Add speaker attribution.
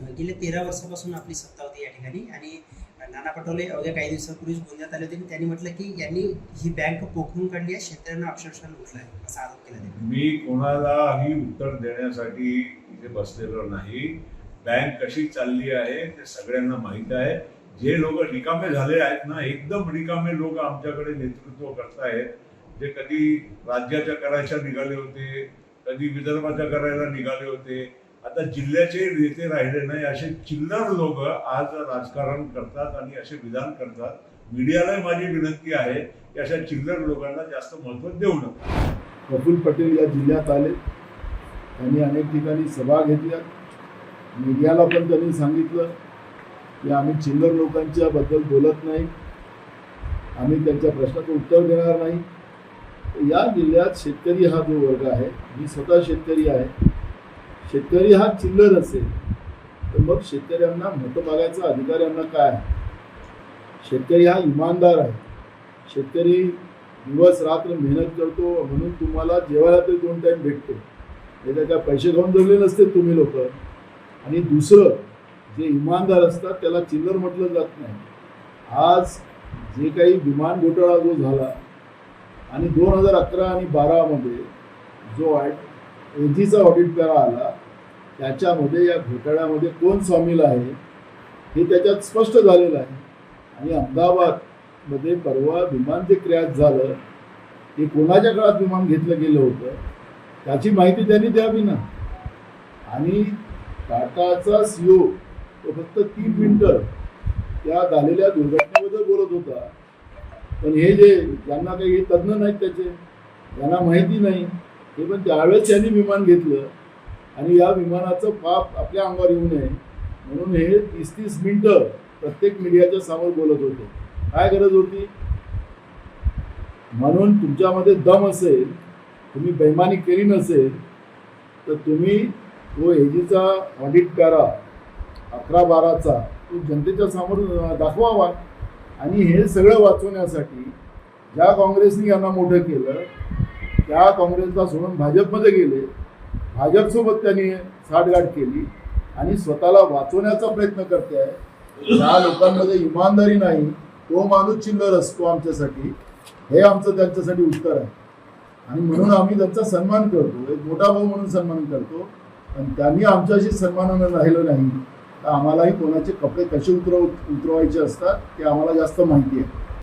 Speaker 1: गेल्या तेरा वर्षापासून आपली सत्ता होती या ठिकाणी. आणि नाना पटोले अवघ्या काही दिवसापूर्वीच बोलण्यात आले होते. आणि त्यांनी म्हटलं की यांनी ही बँक पोखरून काढली आहे शेतकऱ्यांना अक्षरशः लुटलं आहे असा आरोप केला
Speaker 2: मी कोणालाही उत्तर देण्यासाठी इथे बसलेलो नाही. बँक कशी चालली आहे ते सगळ्यांना माहीत आहे. जे लोक रिकामे झाले आहेत ना एकदम रिकामे लोक आमच्याकडे नेतृत्व करतायत. जे कधी राज्याच्या करायच्या निघाले होते कधी विदर्भाच्या करायला निघाले होते आता जिल्ह्याचे नेते राहिले नाही असे चिल्लर लोक आज राजकारण करतात आणि असे विधान करतात. मीडियालाही माझी विनंती आहे की अशा चिल्लर लोकांना जास्त महत्त्व देऊ नका.
Speaker 3: प्रफुल्ल पटेल या जिल्ह्यात आले. त्यांनी अनेक ठिकाणी सभा घेतल्या. मीडियाला पण त्यांनी सांगितलं की आम्ही चिल्लर लोकांच्या बद्दल बोलत नाही. आम्ही त्यांच्या प्रश्नाचं उत्तर देणार नाही. या जिल्ह्यात शेतकरी हा जो वर्ग आहे मी स्वतः शेतकरी आहे. शेतकरी हा चिल्लर असेल तर मग शेतकऱ्यांना मतं मागायचा अधिकार यांना काय? आहे शेतकरी हा इमानदार आहे. शेतकरी दिवस रात्र मेहनत करतो म्हणून तुम्हाला जेवायला तरी दोन टाईम भेटतो. त्याच्या काय पैसे घेऊन जगले नसते तुम्ही लोक. आणि दुसरं जे इमानदार असतात त्याला चिल्लर म्हटलं जात नाही. आज जे काही विमान घोटाळा जो झाला आणि दोन हजार अकरा आणि बारामध्ये जो एजीचा ऑडिट करा आला. त्याच्यामध्ये या घोटाळ्यामध्ये कोण सामील आहे हे त्याच्यात स्पष्ट झालेलं आहे. आणि अहमदाबादमध्ये परवा विमान जे क्रॅश झालं ते कोणाच्या काळात विमान घेतलं गेलं होतं त्याची माहिती त्यांनी द्यावी ना. आणि टाटाचा सीओ तो फक्त तीन मिनटं त्या झालेल्या दुर्घटनेबद्दल बोलत होता. पण हे जे ज्यांना काही तज्ज्ञ नाहीत त्याचे ज्यांना माहिती नाही हे पण त्यावेळेस त्यांनी विमान घेतलं. आणि या विमानाचं पाप आपल्या अंगावर येऊ नये. म्हणून हे तीस तीस मिनटं प्रत्येक मीडियाच्या समोर बोलत होते. काय गरज होती? म्हणून तुमच्यामध्ये दम असेल तुम्ही बैमानी केली नसेल तर तुम्ही तो एजीचा ऑडिट करा. अकरा बाराचा तो जनतेच्या समोर दाखवावा. आणि हे सगळं वाचवण्यासाठी ज्या काँग्रेसने यांना मोठं केलं त्या काँग्रेसला सोडून भाजपमध्ये गेले. भाजपसोबत त्यांनी साठगाठ केली आणि स्वतःला वाचवण्याचा प्रयत्न करते आहे. ज्या लोकांमध्ये इमानदारी नाही. तो माणूस चिल्लर असतो आमच्यासाठी. हे आमचं त्यांच्यासाठी उत्तर आहे. आणि म्हणून आम्ही त्यांचा सन्मान करतो. एक मोठा भाऊ म्हणून सन्मान करतो. आणि त्यांनी आमच्याशी सन्मानानं राहिलं नाही. तर आम्हालाही कोणाचे कपडे कसे उतरव उतरवायचे असतात ते आम्हाला जास्त माहिती आहे.